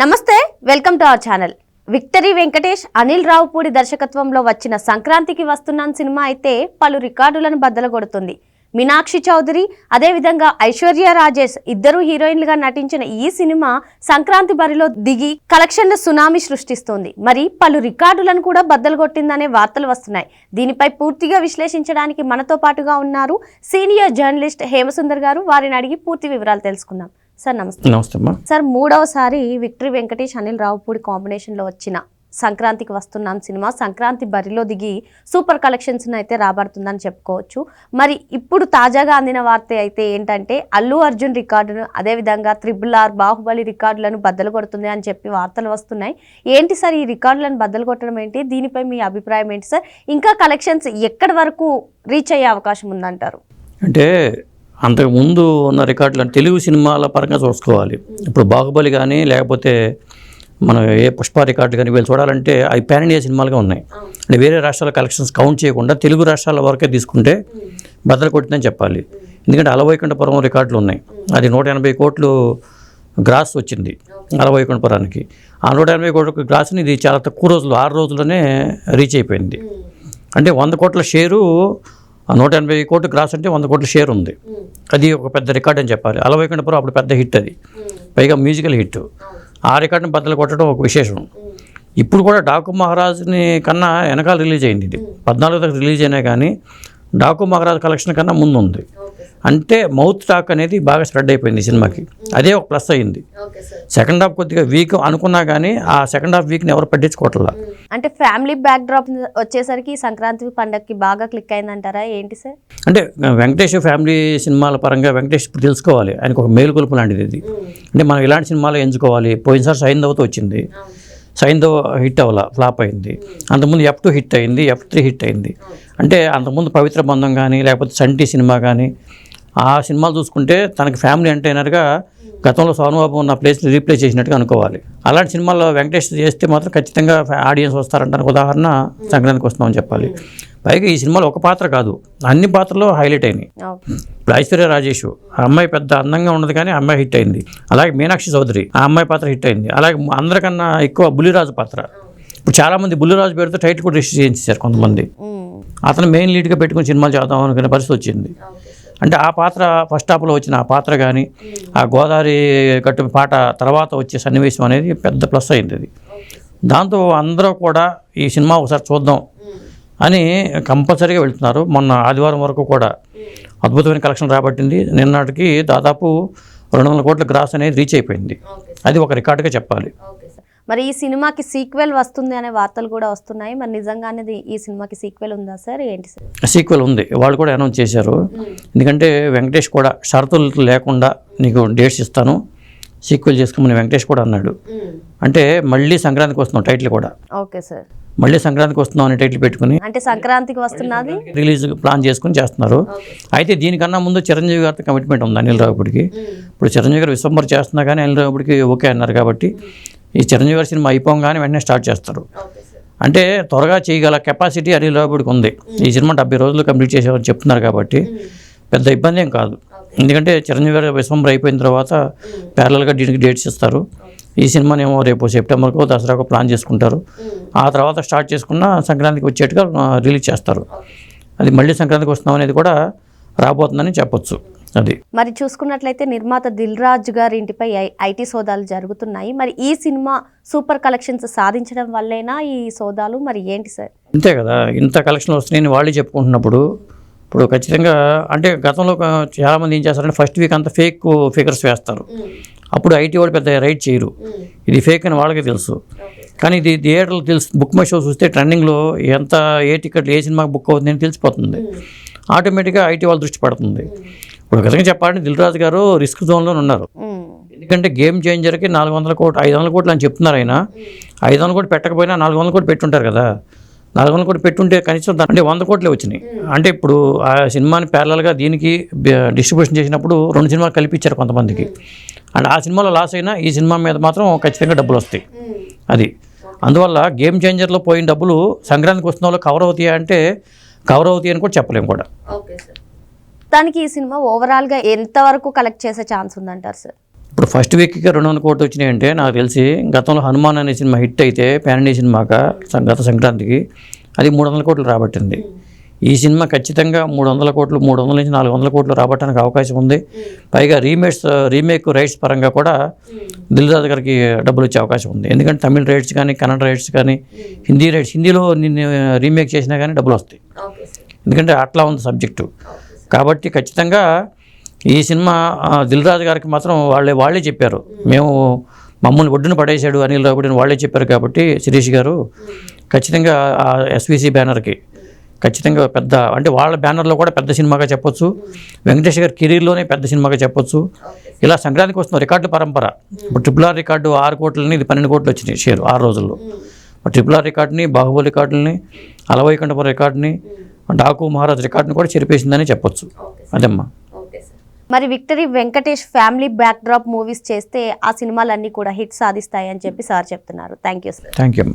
Namaste welcome to our channel. Victory Venkatesh Anil Ravipudi దర్శకత్వంలో వచ్చిన సంక్రాంతికి వస్తున్న సినిమా అయితే పలు రికార్డులను బద్దలగొడుతుంది. మీనాక్షి చౌదరి అదేవిధంగా ఐశ్వర్య రాజేష్ ఇద్దరు హీరోయిన్లుగా నటించిన ఈ సినిమా సంక్రాంతి బరిలో దిగి కలెక్షన్ల సునామీ సృష్టిస్తోంది. మరి పలు రికార్డులను కూడా బద్దలుగొట్టిందనే వార్తలు వస్తున్నాయి. దీనిపై పూర్తిగా విశ్లేషించడానికి మనతో పాటుగా ఉన్నారు సీనియర్ జర్నలిస్ట్ హేమసుందర్ గారు. వారిని అడిగి పూర్తి వివరాలు తెలుసుకుందాం. సార్ నమస్తే. నమస్తే సార్ మూడవసారి విక్టరీ వెంకటేష్ అనిల్ రావుపూడి కాంబినేషన్లో వచ్చిన సంక్రాంతికి వస్తున్నాం సినిమా. సంక్రాంతి బరిలో దిగి సూపర్ కలెక్షన్స్ అయితే రాబడుతుందని చెప్పుకోవచ్చు. మరి ఇప్పుడు తాజాగా అందిన వార్త అయితే ఏంటంటే అల్లు అర్జున్ రికార్డును అదేవిధంగా త్రిబుల్ ఆర్ బాహుబలి రికార్డులను బద్దలు కొడుతుంది అని చెప్పి వార్తలు వస్తున్నాయి. ఏంటి సార్ ఈ రికార్డులను బద్దలు కొట్టడం ఏంటి? దీనిపై మీ అభిప్రాయం ఏంటి సార్? ఇంకా కలెక్షన్స్ ఎక్కడి వరకు రీచ్ అయ్యే అవకాశం ఉందంటారు? అంటే అంతకు ముందు ఉన్న రికార్డులు తెలుగు సినిమాల పరంగా చూసుకోవాలి. ఇప్పుడు బాహుబలి కానీ లేకపోతే మనం ఏ పుష్ప రికార్డు కానీ వీళ్ళు చూడాలంటే అవి పాన్ ఇండియా సినిమాలుగా ఉన్నాయి. అంటే వేరే రాష్ట్రాల కలెక్షన్స్ కౌంట్ చేయకుండా తెలుగు రాష్ట్రాల వరకే తీసుకుంటే బద్దలు కొట్టిందని చెప్పాలి. ఎందుకంటే అలవైకుంఠపురం రికార్డులు ఉన్నాయి. అది నూట ఎనభై కోట్లు గ్రాస్ వచ్చింది అలవైకుంఠపురానికి. ఆ నూట ఎనభై కోట్ల గ్రాస్ని ఇది చాలా తక్కువ రోజులు ఆరు రోజుల్లోనే రీచ్ అయిపోయింది. అంటే వంద కోట్ల షేరు నూట ఎనభై కోట్లు గ్రాస్ అంటే వంద కోట్ల షేర్ ఉంది. అది ఒక పెద్ద రికార్డ్ అని చెప్పాలి. అలవైకుంఠపురం అప్పుడు పెద్ద హిట్ అది. పైగా మ్యూజికల్ హిట్. ఆ రికార్డుని బద్దలు కొట్టడం ఒక విశేషం. ఇప్పుడు కూడా డాకు మహారాజ్ని కన్నా వెనకాల రిలీజ్ అయింది ఇది. పద్నాలుగు రిలీజ్ అయినా కానీ డాకు మహారాజ్ కలెక్షన్ కన్నా ముందు ఉంది అంటే మౌత్ టాక్ అనేది బాగా స్ప్రెడ్ అయిపోయింది ఈ సినిమాకి. అదే ఒక ప్లస్ అయింది. సెకండ్ హాఫ్ కొద్దిగా వీక్ అనుకున్నా కానీ ఆ సెకండ్ హాఫ్ వీక్ని ఎవరు పట్టించుకోవట్లా. అంటే ఫ్యామిలీ బ్యాక్ డ్రాప్ వచ్చేసరికి సంక్రాంతి పండగకి బాగా క్లిక్ అయిందంటారా? ఏంటి సార్? అంటే వెంకటేష్ ఫ్యామిలీ సినిమాల పరంగా వెంకటేష్ ఇప్పుడు తెలుసుకోవాలి. ఆయనకు ఒక మేలుకొలుపు లాంటిది ఇది. అంటే మనం ఇలాంటి సినిమాలు ఎంచుకోవాలి. పోయినసారి సైంధవతో వచ్చింది. సైంధవ్ హిట్ అవ్వాల ఫ్లాప్ అయింది. అంతకుముందు ఎఫ్ టూ హిట్ అయింది ఎఫ్ త్రీ హిట్ అయింది. అంటే అంతకుముందు పవిత్ర బంధం కానీ లేకపోతే సంటి సినిమా కానీ ఆ సినిమాలు చూసుకుంటే తనకి ఫ్యామిలీ ఎంటైనర్గా గతంలో సోనుబాబు ఉన్న ప్లేస్ని రీప్లేస్ చేసినట్టుగా అనుకోవాలి. అలాంటి సినిమాల్లో వెంకటేష్ చేస్తే మాత్రం ఖచ్చితంగా ఆడియన్స్ వస్తారంటానికి ఉదాహరణ సంక్రాంతికి వస్తున్నామని చెప్పాలి. పైగా ఈ సినిమాలో ఒక పాత్ర కాదు అన్ని పాత్రలు హైలైట్ అయినాయి. ఇప్పుడు ఐశ్వర్య రాజేష్ ఆ అమ్మాయి పెద్ద అందంగా ఉండదు కానీ అమ్మాయి హిట్ అయింది. అలాగే మీనాక్షి చౌదరి ఆ అమ్మాయి పాత్ర హిట్ అయింది. అలాగే అందరికన్నా ఎక్కువ బుల్లిరాజు పాత్ర. ఇప్పుడు చాలామంది బుల్లిరాజు పేరుతో టైటిల్ కూడా రిజిస్టర్ చేయించారు కొంతమంది. అతను మెయిన్ లీడ్గా పెట్టుకుని సినిమాలు చేద్దాం అనుకునే పరిస్థితి వచ్చింది. అంటే ఆ పాత్ర ఫస్ట్ హాఫ్లో వచ్చిన ఆ పాత్ర కానీ ఆ గోదావరి గట్టు పాట తర్వాత వచ్చే సన్నివేశం అనేది పెద్ద ప్లస్ అయింది అది. దాంతో అందరూ కూడా ఈ సినిమా ఒకసారి చూద్దాం అని కంపల్సరీగా వెళ్తున్నారు. మొన్న ఆదివారం వరకు కూడా అద్భుతమైన కలెక్షన్ రాబట్టింది. నిన్నటికి దాదాపు రెండు వందల కోట్ల గ్రాస్ అనేది రీచ్ అయిపోయింది. అది ఒక రికార్డుగా చెప్పాలి. మరి ఈ సినిమాకి సీక్వెల్ వస్తుంది అనే వార్తలు కూడా వస్తున్నాయి. మరి నిజంగానే ఈ సినిమాకి సీక్వెల్ ఉందా సార్? ఏంటి సార్? సీక్వెల్ ఉంది. వాళ్ళు కూడా అనౌన్స్ చేశారు. ఎందుకంటే వెంకటేష్ కూడా షరతులు లేకుండా నీకు డేట్స్ ఇస్తాను. సీక్వెల్ చేసుకోమని వెంకటేష్ కూడా అన్నాడు. అంటే మళ్ళీ సంక్రాంతికి వస్తున్నాం టైటిల్ కూడా. Okay sir. మళ్ళీ సంక్రాంతికి వస్తున్నాం అనే టైటిల్ పెట్టుకుని అంటే సంక్రాంతికి వస్తున్నది? రిలీజ్ ప్లాన్ చేసుకుని చేస్తున్నారు. అయితే దీనికన్నా ముందు చిరంజీవి గారితో కమిట్మెంట్ ఉంది అనిల్ రావుడికి ఇప్పుడు చిరంజీవి గారు విశ్వంబర్ చేస్తున్నా కానీ అనిల్ రావుడికి ఓకే అన్నారు కాబట్టి ఈ చిరంజీవి గారి సినిమా అయిపోగానే వెంటనే స్టార్ట్ చేస్తారు. అంటే త్వరగా చేయగల కెపాసిటీ అనిల్ రావుడికి ఉంది. ఈ సినిమా డెబ్బై రోజులు కంప్లీట్ చేసామని చెప్తున్నారు కాబట్టి పెద్ద ఇబ్బంది ఏం కాదు. ఎందుకంటే చిరంజీవి గారు విశ్వంబర్ అయిపోయిన తర్వాత ప్యారల్గా దీనికి డేట్స్ ఇస్తారు. ఈ సినిమానేమో రేపు సెప్టెంబర్కో దసరాకో ప్లాన్ చేసుకుంటారు. ఆ తర్వాత స్టార్ట్ చేసుకున్న సంక్రాంతికి వచ్చేట్టుగా రిలీజ్ చేస్తారు. అది మళ్ళీ సంక్రాంతికి వస్తున్నాం అనేది కూడా రాబోతుందని చెప్పొచ్చు. అది. మరి చూసుకున్నట్లయితే నిర్మాత దిల్ రాజు గారి ఇంటిపై ఐటీ సోదాలు జరుగుతున్నాయి. మరి ఈ సినిమా సూపర్ కలెక్షన్స్ సాధించడం వల్లేనా ఈ సోదాలు? మరి ఏంటి సార్? అంతే కదా ఇంత కలెక్షన్లు వస్తున్నాయని వాళ్ళే చెప్పుకుంటున్నప్పుడు ఇప్పుడు ఖచ్చితంగా అంటే గతంలో చాలామంది ఏం చేస్తారంటే ఫస్ట్ వీక్ అంతా ఫేక్ ఫిగర్స్ వేస్తారు. అప్పుడు ఐటీ వాళ్ళు పెద్ద రైట్ చేయరు. ఇది ఫేక్ అని వాళ్ళకే తెలుసు. కానీ ఇది థియేటర్లు తెలుసు బుక్ మై షో చూస్తే ట్రెండింగ్లో ఎంత ఏ టికెట్ ఏ సినిమాకి బుక్ అవుతుంది అని తెలిసిపోతుంది ఆటోమేటిక్గా ఐటీ వాళ్ళ దృష్టి పడుతుంది. ఒక విధంగా చెప్పాలంటే దిల్ రాజు గారు రిస్క్ జోన్లో ఉన్నారు. ఎందుకంటే గేమ్ చేంజర్కి నాలుగు వందల కోట్లు ఐదు వందల కోట్లు అని చెప్తున్నారు ఆయన. ఐదు వందల కోట్లు పెట్టకపోయినా నాలుగు వందల కోట్లు పెట్టుంటారు కదా. నాలుగు వందల కోట్లు పెట్టుంటే కనీసం అంటే వంద కోట్లే వచ్చినాయి. అంటే ఇప్పుడు ఆ సినిమాని ప్యారలల్గా దీనికి డిస్ట్రిబ్యూషన్ చేసినప్పుడు రెండు సినిమాలు కల్పించారు కొంతమందికి. అండ్ ఆ సినిమాలో లాస్ అయినా ఈ సినిమా మీద మాత్రం ఖచ్చితంగా డబ్బులు వస్తాయి. అది. అందువల్ల గేమ్ చేంజర్లో పోయిన డబ్బులు సంక్రాంతికి వస్తున్న వాళ్ళు కవర్ అవుతాయా అంటే కవర్ అవుతాయి అని కూడా. చెప్పలేము కూడా దానికి ఈ సినిమా ఓవరాల్గా ఎంత వరకు కలెక్ట్ చేసే ఛాన్స్ ఉందంటారు సార్ ఇప్పుడు ఫస్ట్ వీక్కి రెండు వందల కోట్లు వచ్చినాయంటే నాకు తెలిసి గతంలో హనుమాన్ అనే సినిమా హిట్ అయితే ప్యాన్ ఇండియా సినిమాక సం- గత సంక్రాంతికి అది మూడు వందల కోట్లు రాబట్టింది. ఈ సినిమా ఖచ్చితంగా మూడు వందల కోట్లు మూడు వందల నుంచి నాలుగు వందల కోట్లు రాబట్టడానికి అవకాశం ఉంది. పైగా రీమేక్స్ రీమేక్ రైట్స్ పరంగా కూడా దిల్ రాజు గారికి డబ్బులు వచ్చే అవకాశం ఉంది. ఎందుకంటే తమిళ రైట్స్ కానీ కన్నడ రైట్స్ కానీ హిందీ రైట్స్ హిందీలో నిన్ను రీమేక్ చేసినా కానీ డబ్బులు వస్తాయి. ఎందుకంటే అట్లా ఉంది సబ్జెక్టు కాబట్టి ఖచ్చితంగా ఈ సినిమా దిల్రాజు దిల్ రాజు గారికి మాత్రం వాళ్ళే వాళ్ళే చెప్పారు. మేము మమ్మల్ని ఒడ్డున పడేశాడు అనిల్ రావుడిని వాళ్ళే చెప్పారు కాబట్టి శిరీష్ గారు ఖచ్చితంగా ఆ ఎస్విసి బ్యానర్కి ఖచ్చితంగా పెద్ద అంటే వాళ్ళ బ్యానర్లో కూడా పెద్ద సినిమాగా చెప్పొచ్చు. వెంకటేష్ గారి కెరీర్లోనే పెద్ద సినిమాగా చెప్పొచ్చు. ఇలా సంక్రాంతికి వస్తున్న రికార్డు పరంపర. ఇప్పుడు ట్రిపుల్ ఆర్ రికార్డు ఆరు కోట్లని ఇది పన్నెండు కోట్లు వచ్చినాయి షేర్ ఆరు రోజుల్లో. ట్రిపుల్ ఆర్ రికార్డుని బాహుబలి రికార్డుని అలవైకుంఠపురం రికార్డుని డాకు మహారాజ్ రికార్డుని కూడా చెరిపేసిందని చెప్పొచ్చు. అదమ్మా. మరి victory Venkatesh family backdrop movies చేస్తే ఆ సినిమాలన్నీ కూడా హిట్ సాధిస్తాయి అని చెప్పి సార్ చెప్తున్నారు. Thank you sir. Thank you అమ్మా.